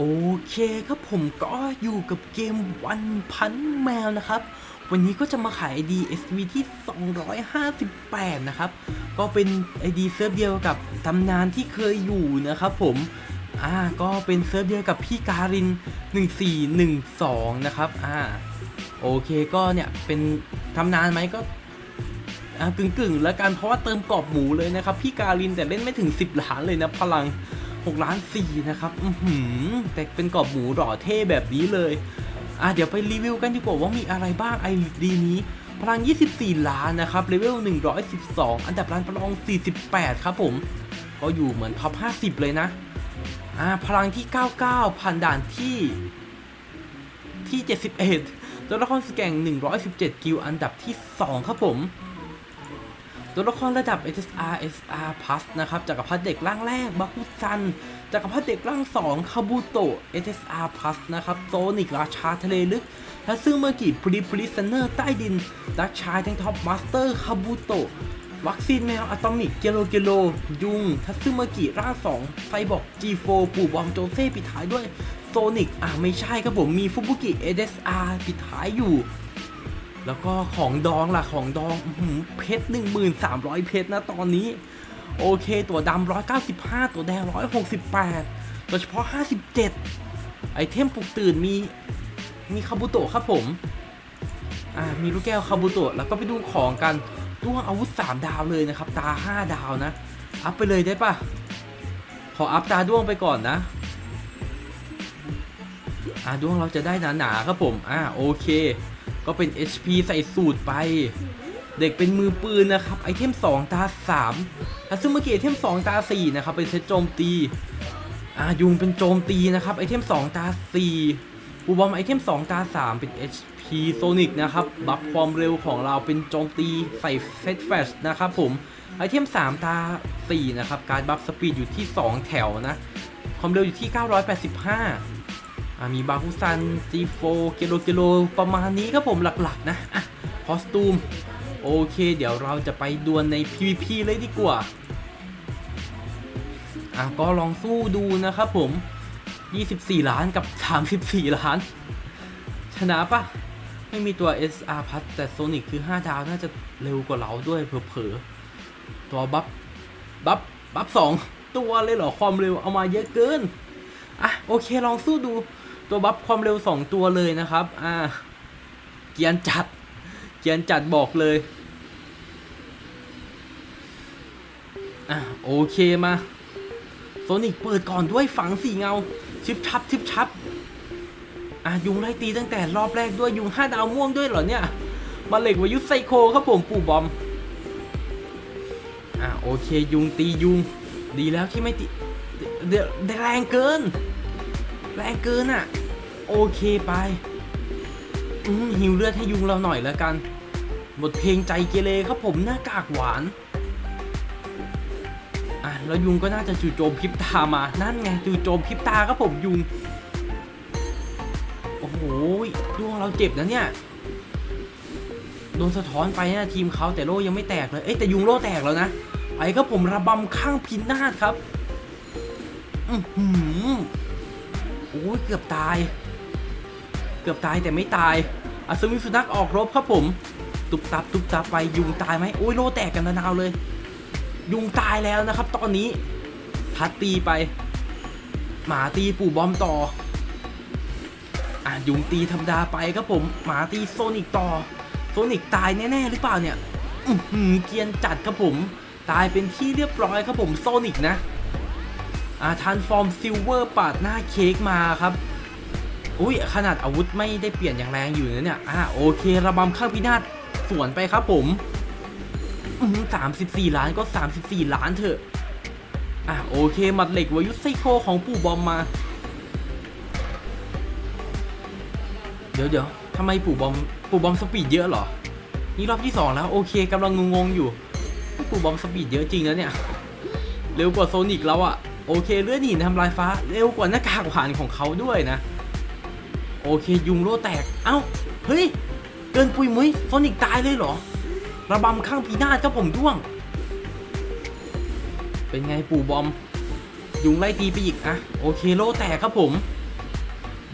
โอเคครับผมก็อยู่กับเกมวันพันแมวนะครับ วันนี้ก็จะมาขาย ID SV ที่ 258 นะครับ ก็เป็น ID เซิร์ฟเดียวกับตำนานที่เคยอยู่นะครับผม อ่าก็เป็นเซิร์ฟเดียวกับพี่การิน 1412 นะครับอ่าโอเคก็เนี่ยเป็นตำนานไหมก็อ่ากึ่งกึ่งๆ แล้วกันเพราะว่าเติมกรอบหมูเลยนะครับ พี่การินแต่เล่นไม่ถึง 10 ล้านเลยนะพลัง 6ล้าน4นะครับ อือหือแต่เป็นกรอบหมูหล่อเท่แบบนี้เลย อะเดี๋ยวไปรีวิวกันดีกว่าว่ามีอะไรบ้างไอดีนี้พลัง 24 ล้านนะครับ เลเวล 112 อันดับรันประลอง 48 ครับผม ก็อยู่เหมือนท็อป 50 เลยนะ อ่า พลังที่ 99พันด่านที่ ที่ 71ตัวละครสแกง117 กิลอันดับที่ 2 ครับผม ตัวละครระดับ SSR SR Plus นะครับจักรพรรดิเด็กร่างแรกบาคุซันจักรพรรดิเด็กร่าง2คาบูโตะ SSR Plus นะครับโซนิกราชาทะเลลึกทัซึเมอร์กิพรีพริสเนอร์ใต้ดินดักชายแทงท็อปมาสเตอร์คาบูโตะวัคซีนแมวอะตอมิกเกโลเกโล ยุง ทัซึเมกิร่างไซบอร์ก G4 ปู่บอมโจเซ่ปิดท้ายด้วยโซนิกอะไม่ใช่ครับผมมีฟุบุกิ SSR ปิดท้ายอยู่ แล้วก็ของดองล่ะของดองอื้อหือเพชร1,300 เพชรนะตอนนี้ โอเค ตัวดำ195 ตัวแดง 168 โดยเฉพาะ 57 ไอเทมปลุกตื่นมีมีคาบุโตะครับผม อ่า มีลูกแก้วคาบุโตะ แล้วก็ไปดูของกันด้วงอาวุธ 3 ดาวเลยนะครับ ตา 5 ดาวนะ อัพไปเลยได้ปะขออัพตาด้วงไปก่อนนะ อ่าด้วงเราจะได้หนาๆครับผม อ่าโอเค ก็เป็น HP ใส่สูตรไป เด็กเป็นมือปืนนะครับ ไอเทม 2 ตา3อะซึ่งเมื่อกี้ไอเทม 2 ตา 4 นะครับ เป็นเซตโจมตีอายุงเป็นโจมตีนะครับ ไอเทม 2 ตา 4 ปูบอมไอเทม 2 ตา 3 เป็น HP โซนิกนะครับ บัฟความเร็วของเราเป็นโจมตีใส่เซตแฟชนะครับผม ไอเทม 3 ตา 4 นะครับ การบัฟสปีดอยู่ที่ 2 แถวนะ ความเร็วอยู่ที่ 985อ่า มีบาคุซัน G4 เกโลเกโลประมาณนี้ครับผมหลักๆนะอะคอสตูม โอเค เดี๋ยวเราจะไปดวลใน PVP เลยดีกว่าอะก็ลองสู้ดูนะครับผม 24 ล้านกับ 34 ล้าน ชนะปะไม่มีตัว SR พัทแต่โซนิกคือ 5 ดาวน่าจะเร็วกว่าเราด้วยเผลอๆ ตัวบัฟบัฟบัฟสองตัวเลยเหรอ ความเร็วเอามาเยอะเกิน อะ โอเคลองสู้ดู ตัวบัฟความเร็ว 2 ตัวเลยนะครับ อ่า เกียนจัด เกียนจัดบอกเลย อะโอเคมาโซนิกเปิดก่อนด้วยฝังสี่เงา ชิบชับ ชิบชับ อะยุงไล่ตีตั้งแต่รอบแรกด้วยยุงห้าดาวม่วงด้วยเหรอเนี่ยมาเหล็กวายุไซโคครับผมปู่บอม อะโอเคยุงตียุง ดีแล้วที่ไม่ตีเดี๋ยวเดี๋ยวแรงเกิน แรงเกินอะ โอเคไปหิวเลือดให้ยุงเราหน่อยแล้วกัน บทเพลงใจเกเรครับผมหน้ากากหวาน อะแล้วยุงก็น่าจะจู่โจมพิบตามา นั่นไงจู่โจมพิบตาครับผมยุง โอ้โหดวงเราเจ็บนะเนี่ย โดนสะท้อนไปนะทีมเขาแต่โล่ยังไม่แตกเลย เอ้แต่ยุงโล่แตกแล้วนะไปครับผมระบำข้างพินาศครับ อือหื อโอ้ยเกือบตาย เกือบตายแต่ไม่ตายอัศวินสุนัขออกรบครับผม ตุบตับตุบตับไปยุงตายไหมโอ้ยโลแตกกันนาวเลย ยุงตายแล้วนะครับ ตอนนี้พัดตีไป หมาตีปู่บอมต่ออะยุงตีธรรมดาไปครับผม หมาตีโซนิกต่อ โซนิกตายแน่ๆหรือเปล่าเนี่ยอือหือเกียนจัดครับผม ตายเป็นที่เรียบร้อยครับผมโซนิกนะ อาทันฟอร์มซิลเวอร์ปาดหน้าเค้กมาครับ อุ้ยขนาดอาวุธไม่ได้เปลี่ยนอย่างแรงอยู่นะเนี่ยอ่าโอเค ระบำข้างพินาศสวนไปครับผมสามสิบสี่ล้านก็สามสิบสี่ล้านเถอะอะโอเคหมัดเหล็กวายุไซโคของปู่บอมมา เดี๋ยวเดี๋ยวทำไมปู่บอมปู่บอมสปีดเยอะเหรอ นี่รอบที่สองแล้วโอเคกำลังงงๆอยู่ ปู่บอมสปีดเยอะจริงนะเนี่ย เร็วกว่าโซนิกแล้วอะ โอเคเลือดหินทำลายฟ้าเร็วกว่าหน้ากากหวานของเขาด้วยนะ โอเคยุงโลแตก เอ้า เฮ้ย เกินปุยมุ้ยโซนิกตายเลยเหรอ ระบำข้างพีนาศครับผมด้วง เป็นไงปู่บอม ยุงไล่ตีไปอีกอะโอเคโลแตกครับผม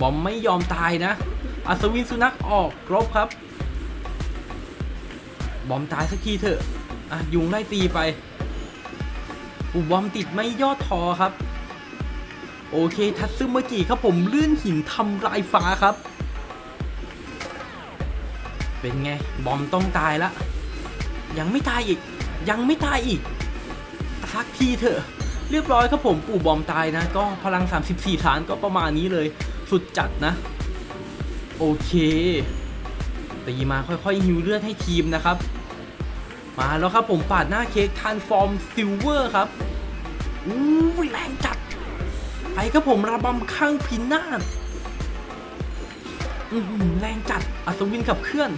บอมไม่ยอมตายนะ อัศวินสุนัขออกครบครับ บอมตายสักทีเถอะ อะยุงไล่ตีไป ปูบอมติดไม่ยอดทอครับ โอเคทัตซึเมื่อกี้ครับผมลื่นหินทำลายฟ้าครับ เป็นไง บอมต้องตายละ ยังไม่ตายอีก ยังไม่ตายอีกสักทีเถอะ เรียบร้อยครับผมปู่บอมตายนะ ก็พลัง 34ฐานก็ประมาณนี้เลย สุดจัดนะ โอเคตีมาค่อยๆฮิวเลือดให้ทีมนะครับ มาแล้วครับผมปาดหน้าเค้กทานฟอร์มซิลเวอร์ครับอู้แรงจัด ไปครับผมระบำข้างพินาศอื้อหือแรงจัด อัศวินขับเคลื่อน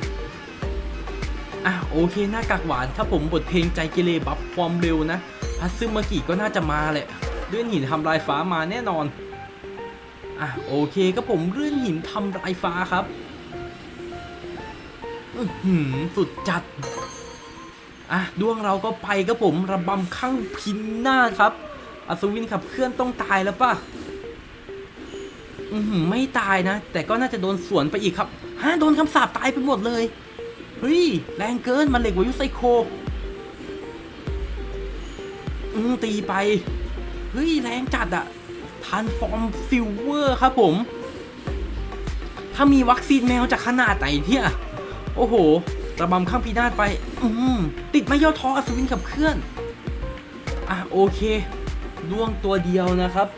อะโอเค หน้ากากหวานครับผมบทเพลงใจเกเรบัฟความเร็วนะฮัตซึมากิก็น่าจะมาแหละเลื่อนหินทำลายฟ้ามาแน่นอน อะโอเคครับผมเลื่อนหินทำลายฟ้าครับ อือหือสุดจัด อะดวงเราก็ไปครับผมระบำข้างพินหน้าครับ อัศวินขับเคลื่อนต้องตายแล้วป่ะอือหือไม่ตายนะ แต่ก็น่าจะโดนสวนไปอีกครับฮะโดนคำสาปตายไปหมดเลยเฮ้ยแรงเกินมันเหล็กวายุไซโคอืมตีไปเฮ้ยแรงจัดอะทานฟอร์มซิลเวอร์ครับผม ถ้ามีวัคซีนแมวจากขนาดไหนเนี่ย โอ้โห ระบำข้างพีนาศไป อืมติดไม่ย่อท้ออัศวินขับเคลื่อน อะโอเคล่วงตัวเดียวนะครับ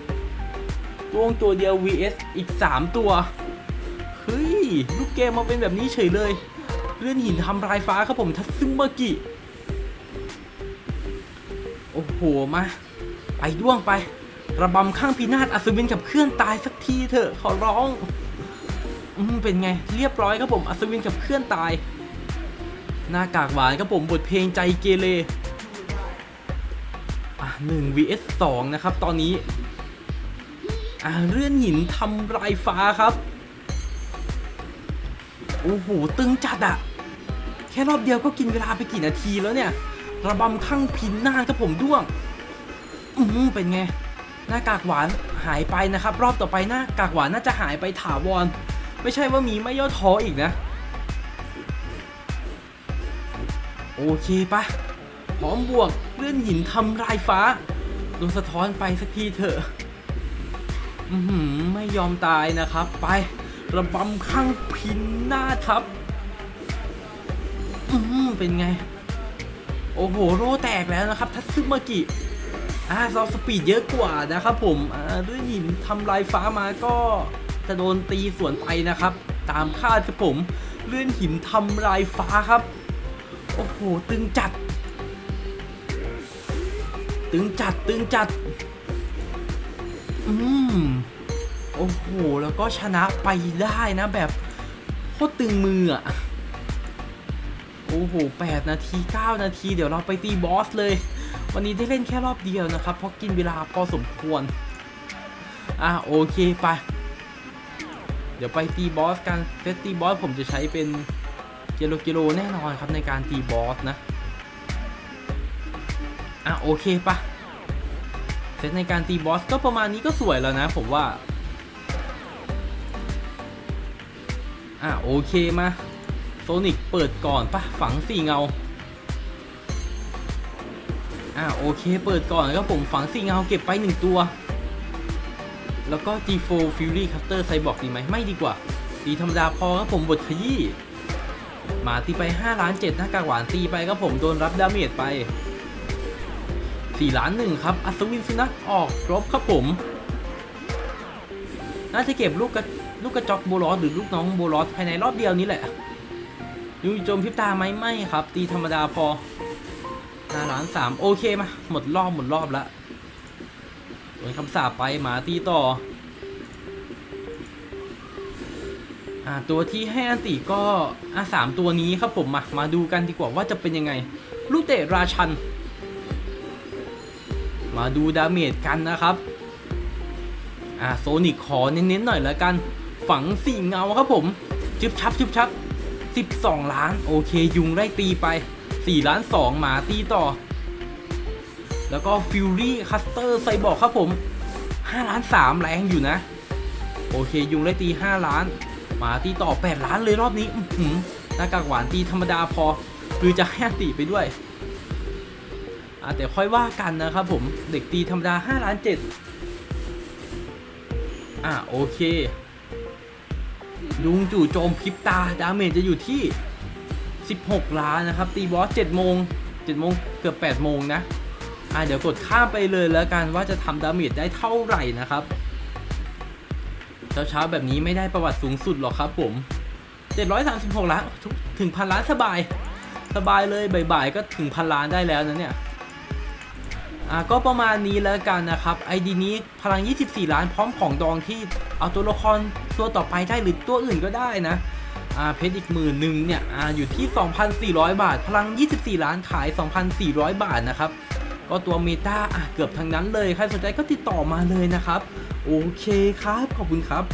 ล่วงตัวเดียว vs อีก 3 ตัว เฮ้ย ลูกเกมมาเป็นแบบนี้เฉยเลย เลื่อนหินทำลายฟ้าครับผมทัตซึมากิ โอ้โห มา ไปด้วงไประบำข้างพีนาศอัศวินขับเคลื่อนตายสักทีเถอะขอร้อง อืมเป็นไง เรียบร้อยครับผมอัศวินขับเคลื่อนตาย หน้ากากหวานครับผมบทเพลงใจเกเรอะหนึ่ง vs สองนะครับ ตอนนี้ อะเลื่อนหินทำลายฟ้าครับ โอ้โห ตึงจัดอะแค่รอบเดียวก็กินเวลาไปกี่นาทีแล้วเนี่ย ระบำข้างพินหน้าครับผมด้วง อืมเป็นไง หน้ากากหวานหายไปนะครับ รอบต่อไปหน้ากากหวานน่าจะหายไปถาวร ไม่ใช่ว่ามีไม่ย่อท้ออีกนะ โอเคปะพร้อมบวกเลื่อนหินทำลายฟ้าโดนสะท้อนไปสักทีเถอะอือหือไม่ยอมตายนะครับ ไประบำข้างพินหน้าศครับ อืมเป็นไง โอ้โห โรแตกแล้วนะครับทัตซึมากิอ่าซอฟต์สปีดเยอะกว่านะครับผมอ่าด้วยหินทำลายฟ้ามาก็จะโดนตีสวนไปนะครับ ตามคาดครับผม เลื่อนหินทำลายฟ้าครับ โอ้โห ตึงจัด ตึงจัด ตึงจัด อืม โอ้โห แล้วก็ชนะไปได้นะแบบโคตรตึงมืออะโอ้โห 8 นาที 9 นาที เดี๋ยวเราไปตีบอสเลย วันนี้ได้เล่นแค่รอบเดียวนะครับ เพราะกินเวลาพอสมควร อะ โอเค ไป เดี๋ยวไปตีบอสกันเซตตีบอสผมจะใช้เป็น กิโลกิโลแน่นอนครับในการตีบอสนะ อะโอเคปะเซตในการตีบอสก็ประมาณนี้ก็สวยแล้วนะผมว่า อะโอเคมาโซนิกเปิดก่อนปะฝังสี่เงา อะโอเคเปิดก่อนแล้วผมฝังสี่เงาเก็บไปหนึ่งตัว แล้วก็ G4 Fury Cutter Cyborg ดีไหมไม่ดีกว่าตีธรรมดาพอครับผมบทขยี้ มาตีไป5ล้าน7หน้ากากหวานตีไปครับผมโดนรับดาเมจไป4ล้านหนึ่งครับ อัศวินสุนัขออกครบครับผม น่าจะเก็บลูกกระลูกกระจอกโบลอสหรือลูกน้องโบลอสภายในรอบเดียวนี้แหละยูโจมพิบตาไหมไม่ครับ ตีธรรมดาพอ5ล้าน3โอเคมาหมดรอบหมดรอบแล้วโดนคำสาปไปหมาตีต่อ อ่าตัวที่ให้อันติก็อ่าสามตัวนี้ครับผมมามาดูกันดีกว่าว่าจะเป็นยังไง ลูกเตะราชัน มาดูดาเมจกันนะครับอ่าโซนิกขอเน้นๆหน่อยแล้วกัน ฝังสี่เงาครับผมจึบชับจึบชับ 12 ล้านโอเคยุงได้ตีไป 4 ล้าน 2 หมาตีต่อ แล้วก็ฟิวรี่คัสเตอร์ไซบอร์ครับผม 5 ล้าน 3 แรงอยู่นะ โอเคยุงไล่ตี 5 ล้าน มาตีต่อ 8 ล้านเลยรอบนี้ อืหน้ากากหวานตีธรรมดาพอ คือจะให้ตีไปด้วยอะแต่ค่อยว่ากันนะครับผม เด็กตีธรรมดา 5 ล้าน 7 อะโอเคยุงจู่โจมพิบตา ดาเมจจะอยู่ที่ 16 ล้านนะครับ ตีบอส7โมง7โมงเกือบ8โมงนะ อะเดี๋ยวกดข้ามไปเลยแล้วกันว่าจะทำดาเมจได้เท่าไหร่นะครับ เช้าเช้าๆแบบนี้ไม่ได้ประวัติสูงสุดหรอกครับผม 736 ล้านทุกถึงพันล้านสบาย สบายเลยบ่ายๆก็ถึงพันล้านได้แล้วนะเนี่ยอะก็ประมาณนี้แล้วกันนะครับไอดีนี้พลัง 24 ล้านพร้อมของดองที่เอาตัวละครตัวต่อไปได้หรือตัวอื่นก็ได้นะอ่าเพชรอีกหมื่นหนึ่งเนี่ยอ่าอยู่ที่ 2,400 บาท พลัง 24 ล้านขาย 2,400 บาทนะครับ ก็ตัวเมตาอะเกือบทั้งนั้นเลย ใครสนใจก็ติดต่อมาเลยนะครับ โอเคครับ ขอบคุณครับ